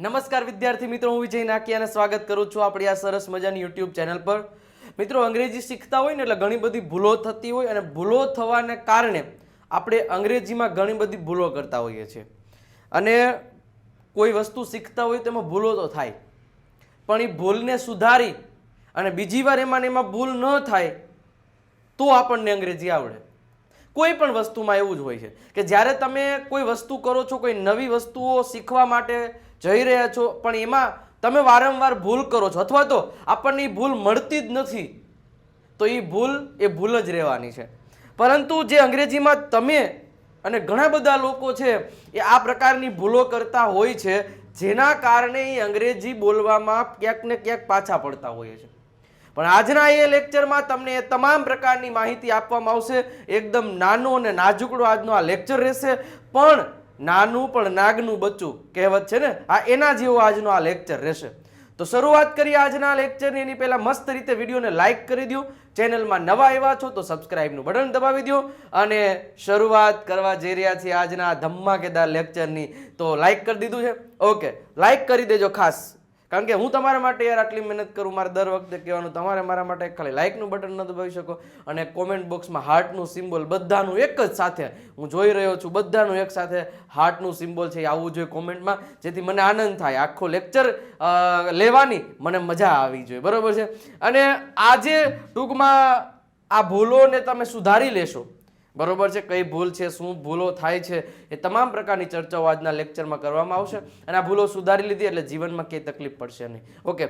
નમસ્કાર વિદ્યાર્થી મિત્રો, હું વિજય અને સ્વાગત કરું છું આપણી આ સરસ મજાની યુટ્યુબ ચેનલ પર. મિત્રો, અંગ્રેજી શીખતા હોય ને એટલે ઘણી બધી ભૂલો થતી હોય અને ભૂલો થવાને કારણે આપણે અંગ્રેજીમાં ઘણી બધી ભૂલો કરતા હોઈએ છીએ. અને કોઈ વસ્તુ શીખતા હોય તેમાં ભૂલો તો થાય. પણ એ ભૂલને સુધારી અને બીજી વાર એમાં એમાં ભૂલ ન થાય તો આપણને અંગ્રેજી આવડે. કોઈ પણ વસ્તુમાં એવું જ હોય છે કે જ્યારે તમે કોઈ વસ્તુ કરો છો, કોઈ નવી વસ્તુઓ શીખવા માટે જઈ રહ્યા છો, પણ એમાં તમે વારંવાર ભૂલ કરો છો. અથવા તો આપણને એ ભૂલ મળતી જ નથી. તો એ ભૂલ એ ભૂલ જ રહેવાની છે. પરંતુ જે અંગ્રેજીમાં તમે અને ઘણા બધા લોકો છે, એ આ પ્રકારની ભૂલો કરતા હોય છે, જેના કારણે એ અંગ્રેજી બોલવામાં ક્યાંક ને ક્યાંક પાછા પડતા હોય છે. પણ આજના એ લેક્ચરમાં તમને એ તમામ પ્રકારની માહિતી આપવામાં આવશે. એકદમ નાનો અને નાજુકડો આજનો આ લેક્ચર રહેશે. પણ નાનું પણ નાગનું બચ્ચું કહેવત છે ને? આ એના જેવો આજનો આ લેક્ચર રહેશે. તો શરૂઆત કરીએ આજના લેક્ચરની એની પહેલાં મસ્ત રીતે વિડીયોને લાઇક કરી દો ચેનલમાં નવા આવ્યા છો તો સબસ્ક્રાઇબનું બટન દબાવી દો અને શરૂઆત કરવા જઈ રહ્યા છીએ આજના ધમાકેદાર લેક્ચરની તો લાઇક કરી દીધું છે. ઓકે લાઇક કરી દેજો ખાસ. કારણ કે હું તમારા માટે યાર આટલી મહેનત કરું, મારે દર વખતે કહેવાનું, તમારે મારા માટે ખાલી લાઇકનું બટન ન દબાવી શકો અને કોમેન્ટ બોક્સમાં હાર્ટનું સિમ્બોલ બધાનું એક જ સાથે હું જોઈ રહ્યો છું, બધાનું એક સાથે હાર્ટનું સિમ્બોલ છે એ આવવું જોઈએ કોમેન્ટમાં જેથી મને આનંદ થાય. આખો લેક્ચર લેવાની મને મજા આવી જોઈએ. બરાબર છે? અને આજે ટૂંકમાં આ ભૂલોને તમે સુધારી લેશો. બરોબર છે, કઈ ભૂલ છે, શું ભૂલો થાય છે, એ તમામ પ્રકારની ચર્ચાઓ આજના લેક્ચરમાં કરવામાં આવશે અને આ ભૂલો સુધારી લીધી એટલે જીવનમાં કંઈ તકલીફ પડશે નહીં. ઓકે,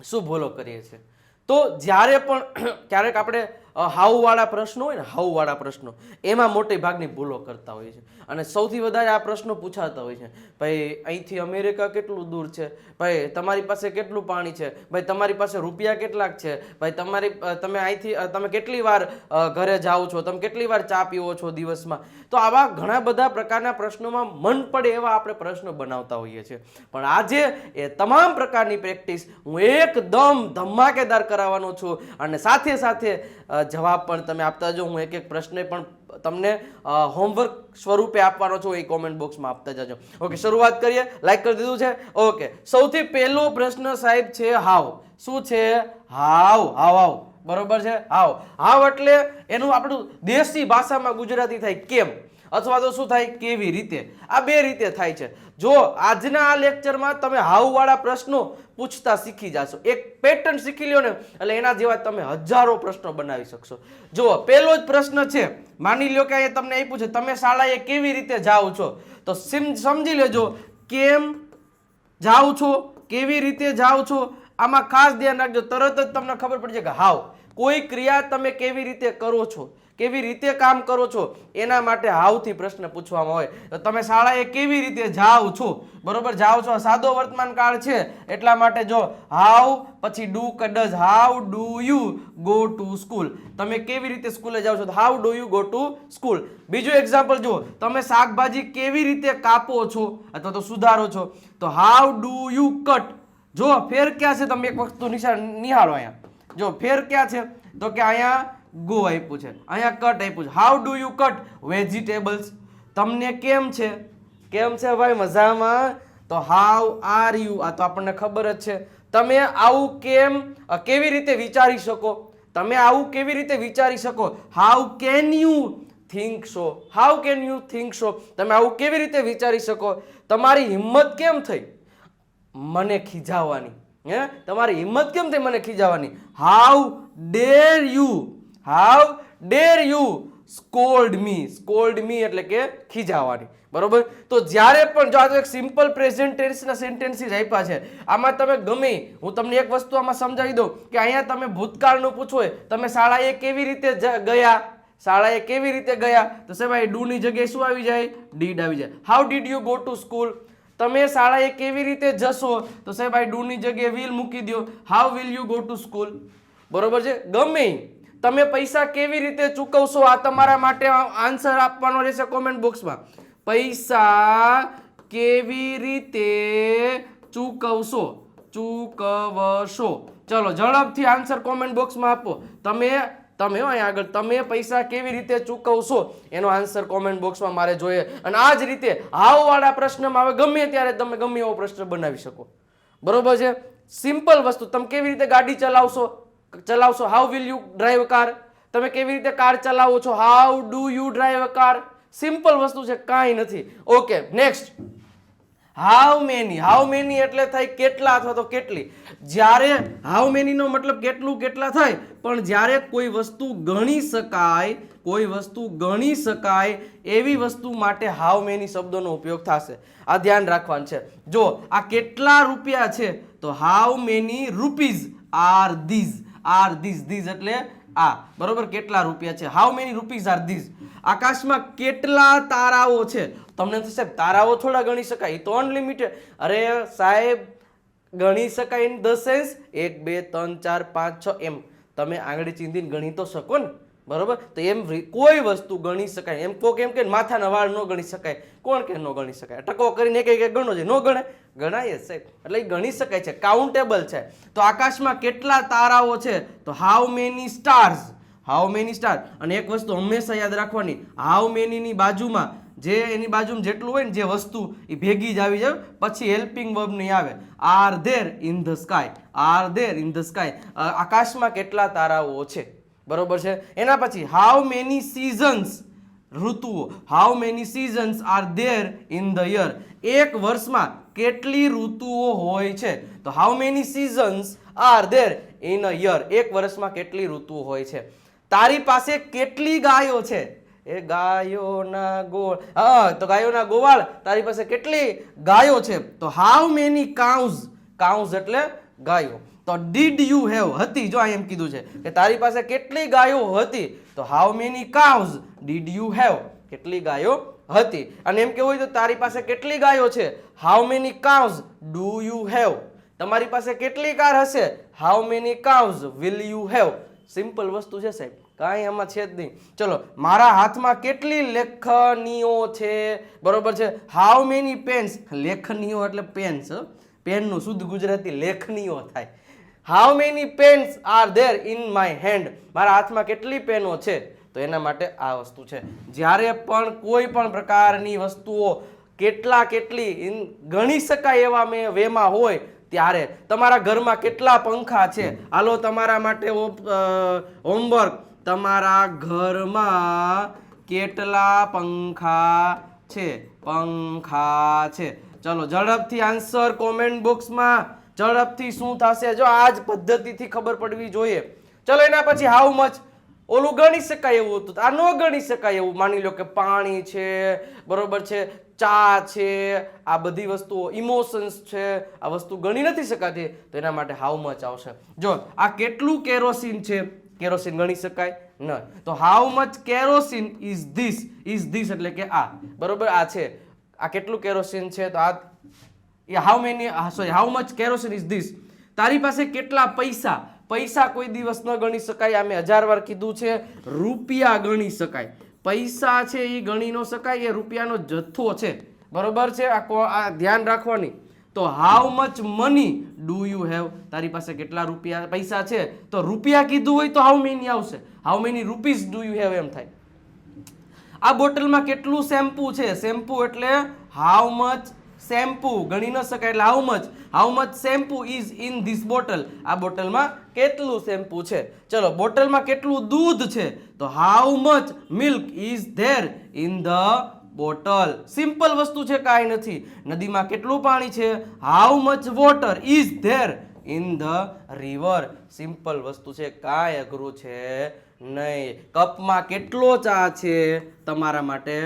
શું ભૂલો કરીએ છીએ? તો જ્યારે પણ ક્યારેક આપણે હાઉવાળા પ્રશ્નો હોય ને, હાઉવાળા પ્રશ્નો, એમાં મોટી ભાગની ભૂલો કરતા હોય છે. અને સૌથી વધારે આ પ્રશ્નો પૂછાતા હોય છે. ભાઈ, અહીંથી અમેરિકા કેટલું દૂર છે? ભાઈ, તમારી પાસે કેટલું પાણી છે? ભાઈ, તમારી પાસે રૂપિયા કેટલાક છે? ભાઈ, તમારી તમે અહીંથી તમે કેટલી વાર ઘરે જાઓ છો? તમે કેટલી વાર ચા પીવો છો દિવસમાં? તો આવા ઘણા બધા પ્રકારના પ્રશ્નોમાં મન પડે એવા આપણે પ્રશ્નો બનાવતા હોઈએ છીએ. પણ આજે એ તમામ પ્રકારની પ્રેક્ટિસ હું એકદમ ધમાકેદાર કરાવવાનો છું. અને સાથે સાથે જવાબ પણ તમે આપતા જો હું એક એક પ્રશ્ન પણ તમને હોમવર્ક સ્વરૂપે આપવાનો છું. એ કોમેન્ટ બોક્સમાં આપતા જજો. ઓકે શરૂઆત કરીએ. લાઈક કરી દીધું છે? ઓકે સૌથી પહેલો પ્રશ્ન સાહેબ છે હાવ. શું છે? હાવ. હાવ હાવ. બરોબર છે? હાવ. હાવ એટલે એનું આપણું દેશી ભાષામાં ગુજરાતી થાય. કેમ? અથવા તો શું થાય? કેવી રીતે? આ બે રીતે થાય છે. જો આજના આ લેક્ચરમાં તમે હાવવાળા પ્રશ્નો પૂછતા શીખી જાશો. એક પેટર્ન શીખી લ્યો ને, એટલે એના જેવા તમે હજારો પ્રશ્નો બનાવી શકશો. જુઓ, પહેલો જ પ્રશ્ન છે, માની લો કે અહીંયા તમને આપ્યું છે, તમે શાળાએ કેવી રીતે જાઓ છો? તો સિમ, સમજી લેજો, કેમ જાઓ છો? કેવી રીતે જાઓ છો? આમાં ખાસ ધ્યાન રાખજો. તરત જ તમને ખબર પડશે કે હાવ કોઈ ક્રિયા તમે કેવી રીતે કરો છો? કેવી રીતે કામ કરો છો? એના માટે હાવથી પ્રશ્ન પૂછવામાં હોય. તો તમે શાળાએ કેવી રીતે જાઓ છો? બરોબર, જાઓ છો? સાદો વર્તમાન કાળ છે. એટલા માટે જો હાવ, પછી do does, how do you go to school? તમે કેવી રીતે સ્કૂલે જાઓ છો? How do you go to school? બીજું એક્ઝામ્પલ જુઓ. તમે શાકભાજી કેવી રીતે કાપો છો? અથવા તો સુધારો છો? તો હાવ ડુ યુ કટ? જો, ફેર ક્યાં છે? તમે એક વસ્તુ નિશાળ નિહાળો અહીંયા. જો, ફેર ક્યાં છે? તો કે અહીંયા ગો આપ્યું છે. અહીંયા કટ આપ્યું છે. How do you cut vegetables તમને કેમ છે? કેમ છે ભાઈ મજામાં? તો હાઉ આર યુ આ તો આપણને ખબર જ છે. તમે આવું કેમ કેવી રીતે વિચારી શકો? તમે આવું કેવી રીતે વિચારી શકો? How can you think so how can you think so તમે આવું કેવી રીતે વિચારી શકો? તમારી હિંમત કેમ થઈ? મને ખીજાવવાની. હે? તમારી હિંમત કેમ થઈ મને ખીજાવવાની? How dare you how dare you scold me scold me એટલે કે ખીજાવાની. બરોબર? તો જ્યારે પણ જો આ તો એક સિમ્પલ પ્રેઝન્ટ ટેન્સના સેન્ટેન્સીસ આપ્યા છે. આમાં તમે ગમે, હું તમને એક વસ્તુ આમાં સમજાવી દઉં કે અહીંયા તમે ભૂતકાળનું પૂછો તમે શાળાએ કેવી રીતે ગયા? શાળાએ કેવી રીતે ગયા? તો સાહેબ ડૂની જગ્યાએ શું આવી જાય? ડીડ આવી જાય. How did you go to school તમે શાળાએ કેવી રીતે જશો? તો સાહેબ ડૂની જગ્યાએ વિલ મૂકી દો how will you go to school બરોબર છે? ગમે. તમે પૈસા કેવી રીતે ચૂકવશો? આ તમારા માટે આન્સર આપવાનો રહેશે કોમેન્ટ બોક્સમાં પૈસા કેવી રીતે ચૂકવશો? ચૂકવશો. ચલો, ઝડપથી આન્સર કોમેન્ટ બોક્સમાં આપો. તમે તમે અહીંયા આગળ. તમે પૈસા કેવી રીતે ચૂકવશો? એનો આન્સર કોમેન્ટ બોક્સમાં મારે જોઈએ. અને આ જ રીતે હાવવાળા પ્રશ્નમાં હવે ગમે ત્યારે તમે ગમે એવો પ્રશ્ન બનાવી શકો. બરોબર છે? સિમ્પલ વસ્તુ. તમે કેવી રીતે ગાડી ચલાવશો? ચલાવશો? How will you drive car તમે કેવી રીતે કાર ચલાવો છો? How do you drive car simple વસ્તુ છે, કાંઈ નથી. Okay next how many how many એટલે થાય કેટલા અથવા તો કેટલી? જ્યારે હાઉ મેનીનો મતલબ કેટલું કેટલા થાય? પણ જ્યારે કોઈ વસ્તુ ગણી શકાય, કોઈ વસ્તુ ગણી શકાય, એવી વસ્તુ માટે હાઉ મેની શબ્દોનો ઉપયોગ થશે. આ ધ્યાન રાખવાનું છે. જો આ કેટલા રૂપિયા છે, તો how many rupees are these are these these એટલે આ. બરોબર? કેટલા રૂપિયા છે? How many rupees are these આકાશમાં કેટલા તારાઓ છે? તમને તો સાહેબ તારાઓ થોડા ગણી શકાય. એ તો અનલિમિટેડ અરે સાહેબ, ગણી શકાય ઇન ધ સેન્સ એક, બે, ત્રણ, ચાર, પાંચ, છ, એમ. તમે આંગળી ચીંધીને ગણી તો શકો ને? બરોબર? તો એમ કોઈ વસ્તુ ગણી શકાય. એમ કોક એમ કે માથાના વાળ ન ગણી શકાય. કોણ કે ન ગણી શકાય? ટકો કરીને એક એક ગણો છે. ન ગણે ગણાય સાહેબ એટલે એ ગણી શકાય છે. કાઉન્ટેબલ છે. તો આકાશમાં કેટલા તારાઓ છે? તો how many stars how many star અને એક વસ્તુ હંમેશા યાદ રાખવાની હાઉ મેનીની બાજુમાં જે એની બાજુમાં જેટલું હોય ને જે વસ્તુ એ ભેગી જ આવી જાય. પછી હેલ્પિંગ વર્બ નહીં આવે. Are there in the sky are there in the sky આકાશમાં કેટલા તારાઓ છે? બરોબર છે? એના પછી હાઉ મેની સિઝન્સ ઋતુઓ. How many seasons are there in the year એક વર્ષમાં કેટલી ઋતુઓ હોય છે? તો how many seasons are there in a year એક વર્ષમાં કેટલી ઋતુઓ હોય છે? તારી પાસે કેટલી ગાયો છે? એ ગાયોના ગોળ, હા, તો ગાયોના ગોવાળ, તારી પાસે કેટલી ગાયો છે? તો હાઉ મેની કાઉઝ કાઉઝ એટલે ગાયો. તો ડીડ યુ હેવ હતી, જો આ એમ કીધું છે. કે તારી પાસે કેટલી ગાયો હતી? તો how many cows did you have કેટલી ગાયો હતી. અને એમ કેવું હોય તો તારી પાસે કેટલી ગાયો છે? How many cows do you have તમારી પાસે કેટલી કાર હશે? How many cows will you have simple વસ્તુ છે સાહેબ. કાંઈ એમાં છે જ નહીં. ચલો, મારા હાથમાં કેટલી લેખનીઓ છે? બરોબર છે? હાઉ મેની પેન્સ લેખનીઓ એટલે પેન્સ પેનનું શુદ્ધ ગુજરાતી લેખનીઓ થાય. How many pens are there in my hand મારા હાથમાં કેટલી પેનો છે? તો એના માટે આ વસ્તુ છે. જ્યારે પણ કોઈ પણ પ્રકારની વસ્તુઓ કેટલા કેટલી ગણી શકાય એવા મેં વેમાં હોય, ત્યારે તમારા ઘરમાં કેટલા પંખા છે? હાલો, તમારા માટે હોમવર્ક. તમારા ઘરમાં કેટલા પંખા છે? પંખા છે. ચલો, ઝડપથી આન્સર કોમેન્ટ બોક્સમાં ઝડપથી શું થશે? જો આ જ પદ્ધતિથી ખબર પડવી જોઈએ. ચલો, એના પછી હાઉ મચ ઓલું ગણી શકાય એવું હતું. આ ન ગણી શકાય એવું. માની લો કે પાણી છે, બરોબર છે, ચા છે, આ બધી વસ્તુઓ ઇમોશન્સ છે, આ વસ્તુ ગણી નથી શકાતી, તો એના માટે હાઉ મચ આવશે? જો, આ કેટલું કેરોસીન છે? કેરોસીન ગણી શકાય? ન તો how much kerosene is this is this એટલે કે આ. બરોબર? આ છે. આ કેટલું કેરોસીન છે? તો આ how many sorry how much kerosene is this તારી પાસે કેટલા પૈસા પૈસા કોઈ દિવસ ન ગણી શકાય. આ મેં હજાર વાર કીધું છે, રૂપિયા ગણી શકાય. પૈસા છે એ ગણી ન શકાય, એ રૂપિયાનો જથ્થો છે. બરોબર છે? આ ધ્યાન રાખવાની. તો how much money do you have તારી પાસે કેટલા રૂપિયા, પૈસા છે? તો રૂપિયા કીધું હોય તો હાઉ મેની આવશે? How many rupees do you have એમ થાય. આ બોટલમાં કેટલું શેમ્પુ છે? શેમ્પુ એટલે હાઉ મચ શેમ્પુ, ગણી ન શકાય એટલે how much how much shampoo is in this bottle આ બોટલમાં કેટલું શેમ્પુ છે? ચલો, બોટલમાં કેટલું દૂધ છે? તો how much milk is there in the bottle simple વસ્તુ છે, કાંઈ નથી. નદીમાં કેટલું પાણી છે? How much water is there in the river simple વસ્તુ છે, કાંઈ અઘરું છે નહીં. કપમાં કેટલો ચા છે? તમારા માટે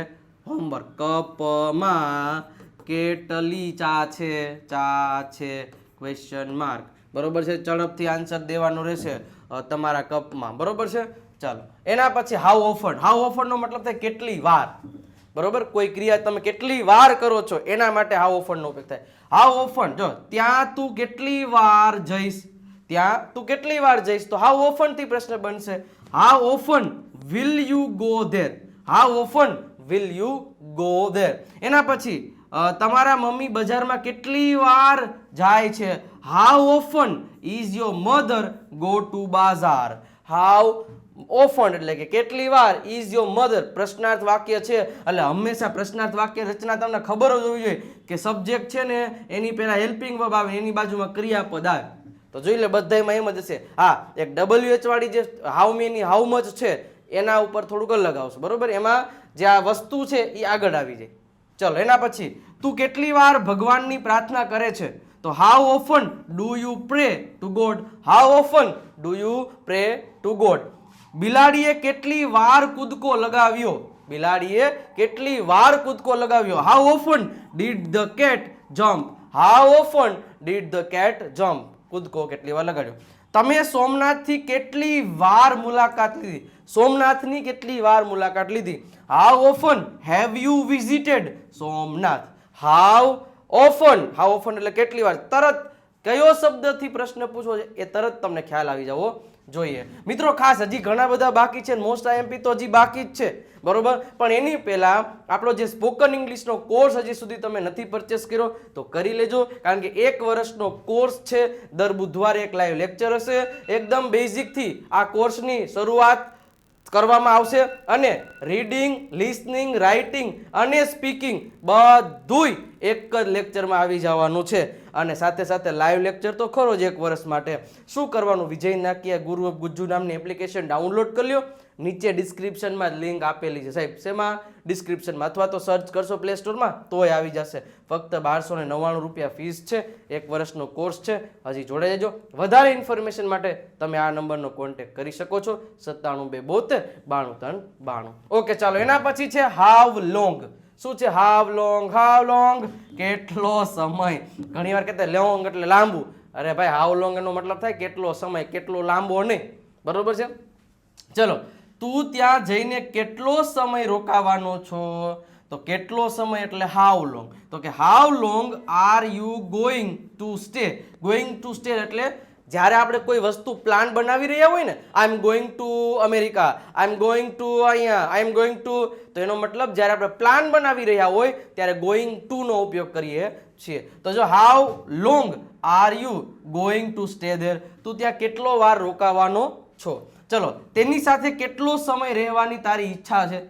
હોમવર્ક કપમાં કેટલી ચા છે? ચા છે? ક્વેશ્ચન માર્ક બરોબર છે? ઝડપથી આન્સર દેવાનો રહેશે તમારા કપમાં. બરોબર છે? ચાલો. એના પછી હાઉ ઓફન હાઉ ઓફનનો મતલબ થાય કેટલી વાર. બરોબર? કોઈ ક્રિયા તમે કેટલી વાર કરો છો, એના માટે હાઉ ઓફનનો ઉપયોગ થાય. હાઉ ઓફન જો, ત્યાં તું કેટલી વાર જઈશ? ત્યાં તું કેટલી વાર જઈશ? તો હાઉ ઓફનથી પ્રશ્ન બનશે. How often will you go there how often will you go there એના પછી તમારા મમ્મી બજારમાં કેટલી વાર જાય છે? How often is your mother go to bazaar how often એટલે કે કેટલી વાર ઇઝ યોર મધર પ્રશ્નાર્થ વાક્ય છે. એટલે હંમેશા પ્રશ્નાર્થ વાક્ય રચના તમને ખબર જ હોવી જોઈએ કે સબ્જેક્ટ છે ને એની પહેલા હેલ્પિંગ વર્બ આવે, એની બાજુમાં ક્રિયાપદ આવે. તો જોઈ લે બધામાં એમ જ હશે. હા, એક ડબલ્યુ એચ વાળી જે હાઉ મેની હાઉ મચ છે, એના ઉપર થોડુંક અલગ આવશે. બરોબર? એમાં જે આ વસ્તુ છે એ આગળ આવી જાય. ચલો, એના પછી, તું કેટલી વાર ભગવાનની પ્રાર્થના કરે છે? તો how often do you pray to God how often do you pray to God બિલાડીએ કેટલી વાર કૂદકો લગાવ્યો? બિલાડીએ કેટલી વાર કૂદકો લગાવ્યો? How often did the cat jump how often did the cat jump કૂદકો કેટલી વાર લગાડ્યો? તમે સોમનાથથી કેટલી વાર મુલાકાત લીધી? સોમનાથની કેટલી વાર મુલાકાત લીધી? How often have you visited Somnath? How often how often એટલે કેટલી વાર? તરત કયો શબ્દથી પ્રશ્ન પૂછવો છે એ તરત તમને ખ્યાલ આવી જવો જોઈએ. મિત્રો, ખાસ હજી ઘણા બધા બાકી છે મોસ્ટ આઈએમપી તો હજી બાકી જ છે, બરોબર? પણ એની પહેલા આપણો જે સ્પોકન ઇંગ્લિશનો કોર્સ હજી સુધી તમે નથી પરચેસ કર્યો, તો કરી લેજો, કારણ કે એક વર્ષનો કોર્સ છે, દર બુધવારે એક લાઈવ લેક્ચર હશે. એકદમ બેઝિકથી આ કોર્સની શરૂઆત કરવામાં આવશે અને રીડિંગ લિસનિંગ રાઇટિંગ અને સ્પીકિંગ બધુંય એક જ લેક્ચરમાં આવી જવાનું છે. અને સાથે સાથે લાઈવ લેક્ચર તો ખરો જ એક વર્ષ માટે. શું કરવાનું? વિજય નાકિયા ગુરુ ગુજ્જુ નામની એપ્લિકેશન ડાઉનલોડ કરી લ્યો નીચે ડિસ્ક્રિપ્શનમાં લિંક આપેલી છે. સાહેબ, શેમાં? ડિસ્ક્રિપ્શનમાં અથવા તો સર્ચ કરશો પ્લે સ્ટોરમાં તોય આવી જશે. ફક્ત બારસો ને નવ્વાણું રૂપિયા ફીસ છે. એક વર્ષનો કોર્સ છે. હજી જોડાઈ જજો વધારે ઇન્ફોર્મેશન માટે તમે આ નંબરનો કોન્ટેક્ટ કરી શકો છો. સત્તાણું બે બોતેર, બાણું ત્રણ, બાણું. ઓકે ચાલો, એના પછી છે હાવ લોંગ શું છે હાવ લોંગ હાવ લોંગ કેટલો સમય? ઘણી વાર કહેતા લોંગ એટલે લાંબુ. અરે ભાઈ હાવ લોંગ એનો મતલબ થાય? કેટલો સમય? કેટલો લાંબો નહીં બરોબર છે? ચલો તું ત્યાં જઈને કેટલો સમય રોકાવાનો છો? તો કેટલો સમય એટલે હાઉ લોંગ તો કે how long are you going to stay going to stay એટલે જ્યારે આપણે કોઈ વસ્તુ પ્લાન બનાવી રહ્યા હોય ને I am going to America I am going to અહીંયા આઈ એમ ગોઈંગ ટુ તો એનો મતલબ જ્યારે આપણે પ્લાન બનાવી રહ્યા હોય, ત્યારે ગોઈંગ ટુનો ઉપયોગ કરીએ છીએ. તો જો how long are you going to stay there તું ત્યાં કેટલો વાર રોકાવાનો છો? ચલો, તેની સાથે કેટલો સમય રહેવાની તારી ઈચ્છા છે?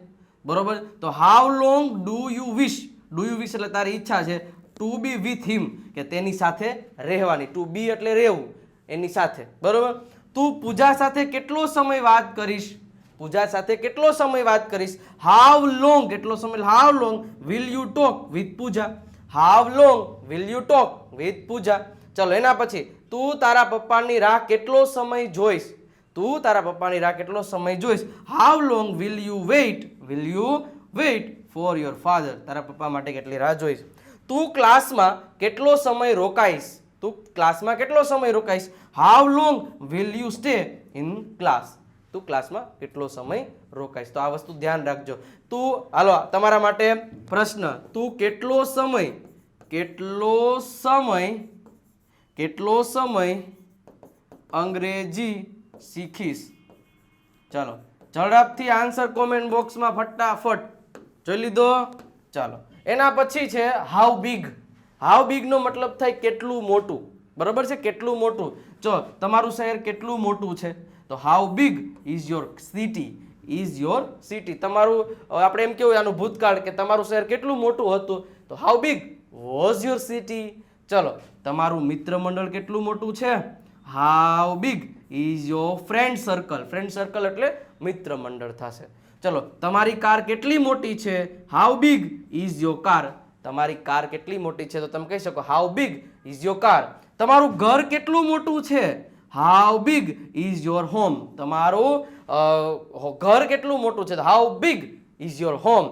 બરોબર? તો how long do you wish do you wish એટલે તારી ઈચ્છા છે ટુ બી વિથ હિમ કે તેની સાથે રહેવાની. ટુ બી એટલે રહેવું, એની સાથે. બરોબર? તું પૂજા સાથે કેટલો સમય વાત કરીશ? પૂજા સાથે કેટલો સમય વાત કરીશ? હાવ લોંગ કેટલો સમય? How long will you talk with Pooja? How long will you talk with Pooja? ચલો, એના પછી તું તારા પપ્પાની રાહ કેટલો સમય જોઈશ? તું તારા પપ્પાની રાહ કેટલો સમય જોઈશ? How long will you wait will you wait for your father તારા પપ્પા માટે કેટલી રાહ જોઈશ? તું ક્લાસમાં કેટલો સમય રોકાઈશ? તું ક્લાસમાં કેટલો સમય રોકાઈશ? How long will you stay in class તું ક્લાસમાં કેટલો સમય રોકાઈશ? તો આ વસ્તુ ધ્યાન રાખજો. તું, હાલો, તમારા માટે પ્રશ્ન. તું કેટલો સમય કેટલો સમય કેટલો સમય અંગ્રેજી શીખીશ. ચાલો, ઝડપથી આન્સર કોમેન્ટ બોક્સમાં ફટાફટ જોઈ લીધો? ચાલો, એના પછી છે હાઉ બિગ હાઉ બિગનો મતલબ થાય કેટલું મોટું. બરાબર છે? કેટલું મોટું. જો, તમારું શહેર કેટલું મોટું છે? તો how big is your city is your city તમારું, આપણે એમ કેવું આનું ભૂતકાળ કે તમારું શહેર કેટલું મોટું હતું? તો how big was your city ચલો, તમારું મિત્ર મંડળ કેટલું મોટું છે? How big is your friend circle friend circle એટલે મિત્ર મંડળ થશે. ચલો, તમારી કાર કેટલી મોટી છે? How big is your car તમારી કાર કેટલી મોટી છે? તો તમે કહી શકો how big is your car તમારું ઘર કેટલું મોટું છે? How big is your home તમારું ઘર કેટલું મોટું છે? How big is your home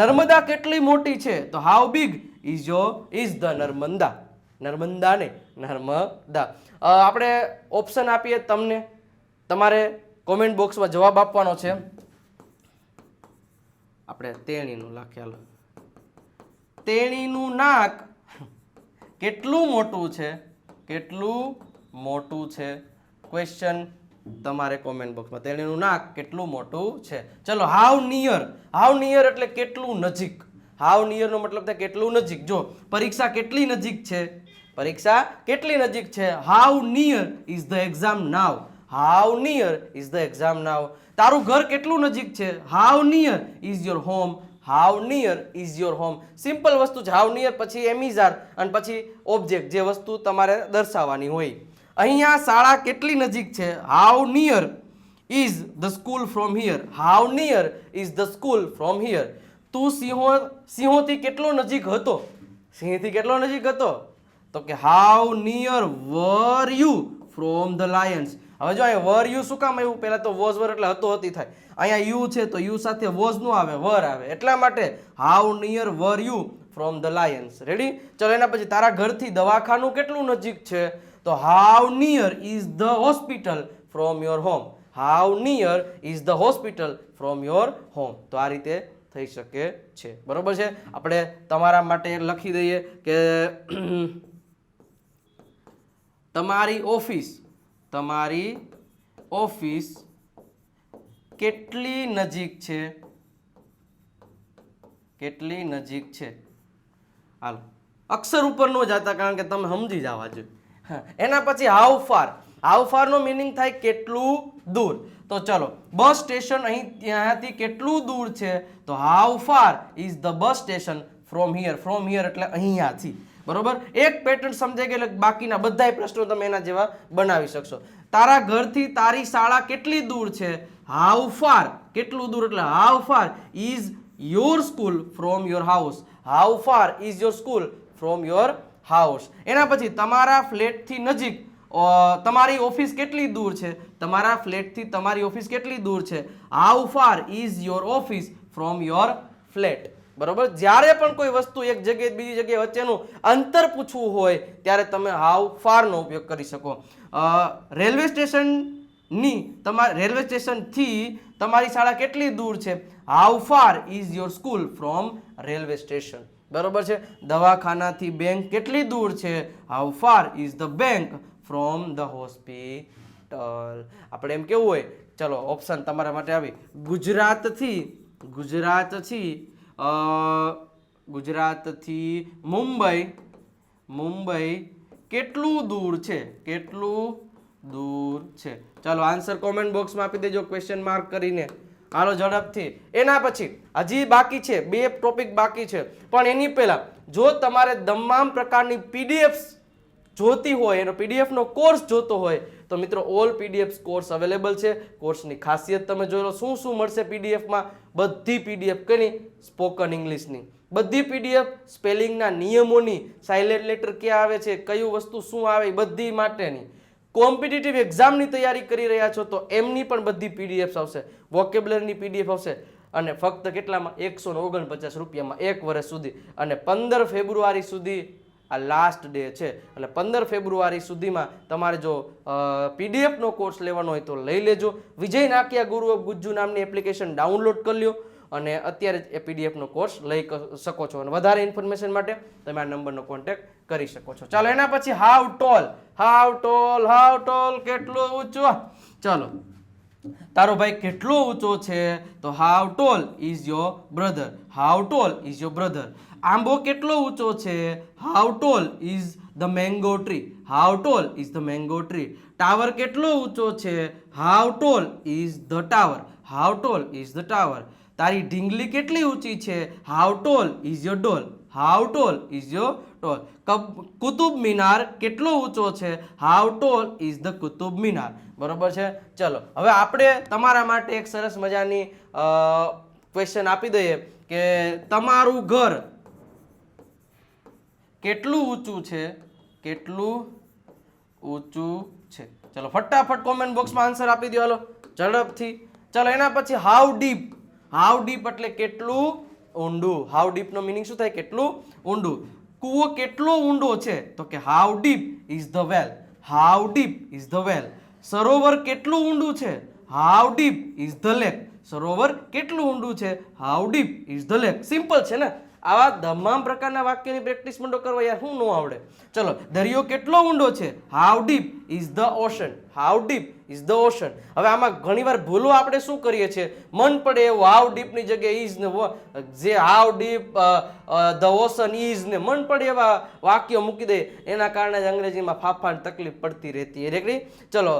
Narmada કેટલી મોટી છે? તો how big is your is the Narmada? Narmada. નહીં નર્મદા આપણે ઓપ્શન આપીએ તમને. તમારે કોમેન્ટ બોક્સમાં જવાબ આપવાનો છે. આપણે તેણીનું લખેલ તેણીનું નાક કેટલું મોટું છે? કેટલું મોટું છે? ક્વેશ્ચન તમારે કોમેન્ટ બોક્સમાં તેણીનું નાક કેટલું મોટું છે? ચલો હાવ નિયર હાવ નિયર એટલે કેટલું નજીક? હાવ નિયરનો મતલબ થાય કેટલું નજીક? જો, પરીક્ષા કેટલી નજીક છે? પરીક્ષા કેટલી નજીક છે? How near is the exam now how near is the exam now તારું ઘર કેટલું નજીક છે? How near is your home how near is your home simple વસ્તુ છે. હાઉ નિયર પછી એમિઝાર અને પછી ઓબ્જેક્ટ જે વસ્તુ તમારે દર્શાવવાની હોય. અહીંયા શાળા કેટલી નજીક છે? How near is the school from here how near is the school from here તું સિંહો સિંહોથી કેટલો નજીક હતો? સિંહથી કેટલો નજીક હતો? તો કે how near were you from the lions હવે જો અહીંયા વર યુ શું કામ આવ્યું? પહેલાં તો વોઝ વર એટલે હતો, હતી થાય. અહીંયા યુ છે તો યુ સાથે વોઝ નો આવે વર આવે. એટલા માટે how near were you from the lions ready ચલો એના પછી તારા ઘરથી દવાખાનું કેટલું નજીક છે? તો how near is the hospital from your home how near is the hospital from your home તો આ રીતે થઈ શકે છે. બરોબર છે? આપણે તમારા માટે લખી દઈએ કે તમારી ઓફિસ તમારી ઓફિસ કેટલી નજીક છે? કેટલી નજીક છે? હાલો. અક્ષર ઉપર ન જતા કારણ કે તમે સમજી જવા જોઈએ એના પછી હાઉ ફાર હાઉ ફારનો મિનિંગ થાય કેટલું દૂર? તો ચલો બસ સ્ટેશન અહીં, ત્યાંથી કેટલું દૂર છે? તો how far is the bus station from here from here એટલે અહીંયાથી. બરોબર? એક પેટર્ન સમજાઈ ગઈ એટલે બાકીના બધાય પ્રશ્નો તમે એના જેવા બનાવી શકશો. તારા ઘરથી તારી શાળા કેટલી દૂર છે? હાઉ ફાર કેટલું દૂર? એટલે how far is your school from your house how far is your school from your house એના પછી તમારા ફ્લેટથી નજીક તમારી ઓફિસ કેટલી દૂર છે? તમારા ફ્લેટથી તમારી ઓફિસ કેટલી દૂર છે? How far is your office from your flat બરોબર? જ્યારે પણ કોઈ વસ્તુ એક જગ્યાએ બીજી જગ્યાએ વચ્ચેનું અંતર પૂછવું હોય, ત્યારે તમે હાઉ ફારનો ઉપયોગ કરી શકો. રેલવે સ્ટેશનની તમારા રેલવે સ્ટેશનથી તમારી શાળા કેટલી દૂર છે? How far is your school from railway station. બરોબર છે? દવાખાનાથી બેંક કેટલી દૂર છે? How far is the bank from the hospital. આપણે એમ કેવું હોય? ચલો, ઓપ્શન તમારા માટે આવી. ગુજરાતથી ગુજરાતથી ગુજરાતથી મુંબઈ. મુંબઈ કેટલું દૂર છે? કેટલું દૂર છે? ચાલો આન્સર કોમેન્ટ બોક્સમાં આપી દેજો ક્વેશ્ચન માર્ક કરીને. હાલો, ઝડપથી. એના પછી, હજી બાકી છે, બે ટોપિક બાકી છે. પણ એની પહેલાં, જો તમારે તમામ પ્રકારની પીડીએફ જોતી હોય, એનો પીડીએફનો કોર્સ જોતો હોય, તો મિત્રો ઓલ પીડીએફ કોર્સ અવેલેબલ છે. કોર્સની ખાસિયત તમે જોઈ લો, શું શું મળશે પીડીએફમાં બધી પીડીએફ કની સ્પોકન ઇંગ્લિશની બધી પીડીએફ સ્પેલિંગના નિયમોની સાયલેન્ટ લેટર ક્યાં આવે છે? કયું વસ્તુ શું આવે? બધી માટેની. કોમ્પિટિટિવ એક્ઝામની તૈયારી કરી રહ્યા છો, તો એમની પણ બધી પીડીએફ આવશે. વોકેબ્લરીની પીડીએફ આવશે. અને ફક્ત કેટલામાં? એકસો ઓગણપચાસ રૂપિયામાં એક વર્ષ સુધી. અને પંદર ફેબ્રુઆરી સુધી આ લાસ્ટ ડે છે. એટલે પંદર ફેબ્રુઆરી સુધીમાં તમારે જો પીડીએફનો કોર્સ લેવાનો હોય તો લઈ લેજો. વિજય નાકિયા ગુરુ ઓફ ગુજ્જુ નામની એપ્લિકેશન ડાઉનલોડ કરી લ્યો અને અત્યારે એ પીડીએફનો કોર્સ લઈ શકો છો. અને વધારે ઇન્ફોર્મેશન માટે તમે આ નંબરનો કોન્ટેક્ટ કરી શકો છો. ચાલો, એના પછી how tall how tall how tall કેટલું ઊંચું? ચાલો. તારો ભાઈ કેટલો ઊંચો છે? તો how tall is your brother how tall is your brother આંબો કેટલો ઊંચો છે? How tall is the mango tree how tall is the mango tree tower કેટલો ઊંચો છે? How tall is the tower how tall is the tower તારી ઢીંગલી કેટલી ઊંચી છે? How tall is your doll how tall is your tall Qutub Minar કેટલો ઊંચો છે? How tall is the Qutub Minar? બરોબર છે? ચલો, હવે આપણે તમારા માટે એક સરસ મજાની ક્વેશ્ચન આપી દઈએ કે તમારું ઘર કેટલું ઊંચું છે? કેટલું ઊંચું છે? ચલો, ફટાફટ કોમેન્ટ બોક્સમાં આન્સર આપી દો ઝડપથી. ચલો, એના પછી હાઉ ડીપ હાઉ ડીપ એટલે કેટલું ઊંડું? હાઉ ડીપનો મિનિંગ શું થાય? કેટલું ઊંડું? કૂવો કેટલો ઊંડો છે? તો કે how deep is the well how deep is the well સરોવર કેટલું ઊંડું છે? How deep is the lake સરોવર કેટલું ઊંડું છે? How deep is the lake simple છે ને? આવા તમામ પ્રકારના વાક્યની પ્રેક્ટિસ મંડો કરવા યાર શું ન આવડે. ચલો, દરિયો કેટલો ઊંડો છે? How deep is the ocean how deep is the ocean હવે આમાં ઘણીવાર ભૂલો આપણે શું કરીએ છીએ? મન પડે એવું હાઉ ડીપની જગ્યાએ ઇઝ ને જે how deep the ocean is ને મન પડે એવા વાક્યો મૂકી દે. એના કારણે જ અંગ્રેજીમાં ફાફાની તકલીફ પડતી રહેતી. એ રેકડી ચલો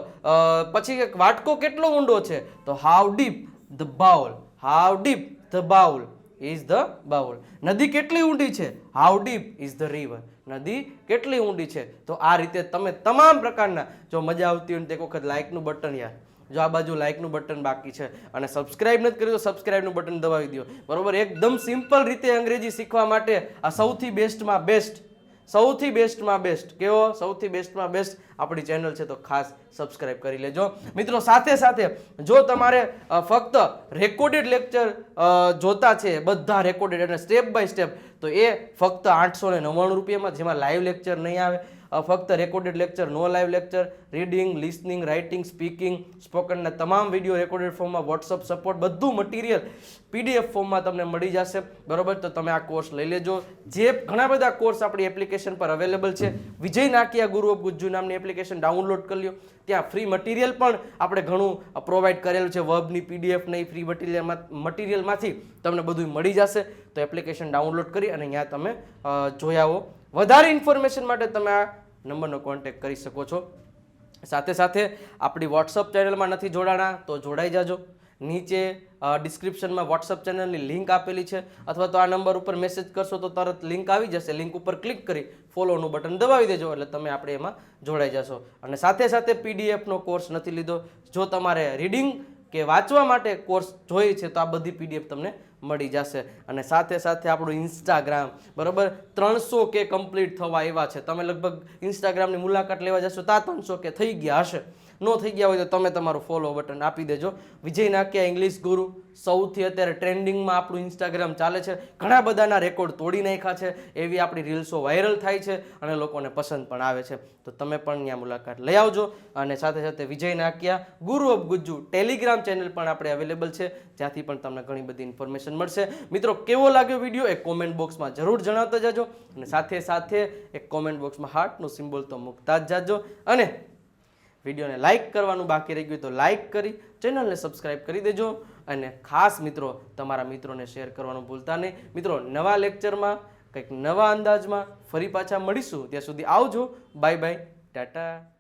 પછી વાટકો કેટલો ઊંડો છે? તો how deep the bowl how deep the bowl is the bowl નદી કેટલી ઊંડી છે? How deep is the river નદી કેટલી ઊંડી છે? તો આ રીતે તમે તમામ પ્રકારના, જો મજા આવતી હોય તો એક વખત લાઇકનું બટન યાર. જો આ બાજુ લાઇકનું બટન બાકી છે અને સબસ્ક્રાઇબ નથી કર્યું તો સબસ્ક્રાઇબનું બટન દબાવી દો બરોબર? એકદમ સિમ્પલ રીતે અંગ્રેજી શીખવા માટે આ સૌથી બેસ્ટમાં બેસ્ટ સૌથી બેસ્ટમાં બેસ્ટ. કેવો? સૌથી બેસ્ટમાં બેસ્ટ આપણી ચેનલ છે તો ખાસ સબસ્ક્રાઇબ કરી લેજો. મિત્રો, સાથે સાથે જો તમારે ફક્ત રેકોર્ડેડ લેક્ચર જોતા છે, બધા રેકોર્ડેડ અને સ્ટેપ બાય સ્ટેપ તો એ ફક્ત આઠસો ને નવ્વાણું રૂપિયામાં, જેમાં લાઈવ લેક્ચર નહીં આવે ફક્ત recorded lecture no live lecture reading listening writing speaking સ્પોકનના તમામ વીડિયો રેકોર્ડેડ ફોર્મમાં વોટ્સઅપ સપોર્ટ બધું મટીરિયલ પીડીએફ ફોર્મમાં તમને મળી જશે. બરોબર? તો તમે આ કોર્સ લઈ લેજો. જે ઘણા બધા કોર્સ આપણી એપ્લિકેશન પર અવેલેબલ છે. વિજય નાકિયા ગુરુ ઓફ ગુજ્જુ નામની એપ્લિકેશન ડાઉનલોડ કરી લો ત્યાં ફ્રી મટીરિયલ પણ આપણે ઘણું પ્રોવાઈડ કરેલું છે. વર્બની પીડીએફ નહીં ફ્રી મટીરિયલમાં મટીરિયલમાંથી તમને બધું મળી જશે. તો એપ્લિકેશન ડાઉનલોડ કરી અને અહીંયા તમે જોયા આવો. વધારે ઇન્ફોર્મેશન માટે તમે આ નંબરનો કોન્ટેક્ટ કરી શકો છો. સાથે સાથે આપણી વોટ્સઅપ ચેનલમાં નથી જોડાણા તો જોડાઈ જાજો. નીચે ડિસ્ક્રિપ્શનમાં વોટ્સઅપ ચેનલની લિંક આપેલી છે અથવા તો આ નંબર ઉપર મેસેજ કરશો તો તરત લિંક આવી જશે. લિંક ઉપર ક્લિક કરી ફોલોનું બટન દબાવી દેજો એટલે તમે આપણે એમાં જોડાઈ જશો. અને સાથે સાથે પીડીએફનો કોર્સ નથી લીધો. જો તમારે રીડિંગ કે વાંચવા માટે કોર્સ જોઈએ છે તો આ બધી પીડીએફ તમને મળી જશે. અને સાથે સાથે આપણું ઇન્સ્ટાગ્રામ બરાબર? ત્રણસો કે કમ્પ્લીટ થવા એવા છે. તમે લગભગ ઇન્સ્ટાગ્રામની મુલાકાત લેવા જશો, તા ત્રણસો કે થઈ ગયા હશે. નો થઈ ગયા હોય તો તમે તમારું ફોલો બટન આપી દેજો. વિજય નાક્યા ઇંગ્લિશ ગુરુ? સૌથી અત્યારે ટ્રેન્ડિંગમાં આપણું ઇન્સ્ટાગ્રામ ચાલે છે. ઘણા બધાના રેકોર્ડ તોડી નાખ્યા છે. એવી આપણી રીલ્સો વાયરલ થાય છે અને લોકોને પસંદ પણ આવે છે. તો તમે પણ ત્યાં મુલાકાત લઈ આવજો. અને સાથે સાથે વિજય નાક્યા ગુરુ ઓફ ગુજ્જુ ટેલિગ્રામ ચેનલ પણ આપણે અવેલેબલ છે. જ્યાંથી પણ તમને ઘણી બધી ઇન્ફોર્મેશન મળશે. મિત્રો, કેવો લાગ્યો વીડિયો એ કોમેન્ટ બોક્સમાં જરૂર જણાવતા જાજો. અને સાથે સાથે એક કોમેન્ટ બોક્સમાં હાર્ટનું સિમ્બોલ તો મૂકતા જ જાજો. અને વિડીયોને લાઇક કરવાનું બાકી રહી ગયું તો લાઇક કરી, ચેનલને સબસ્ક્રાઈબ કરી દેજો. અને ખાસ મિત્રો, તમારા મિત્રોને શેર કરવાનું ભૂલતા નહીં. મિત્રો, નવા લેક્ચરમાં, કંઈક નવા અંદાજમાં ફરી પાછા મળીશું. ત્યાં સુધી આવજો. Bye bye. ટાટા.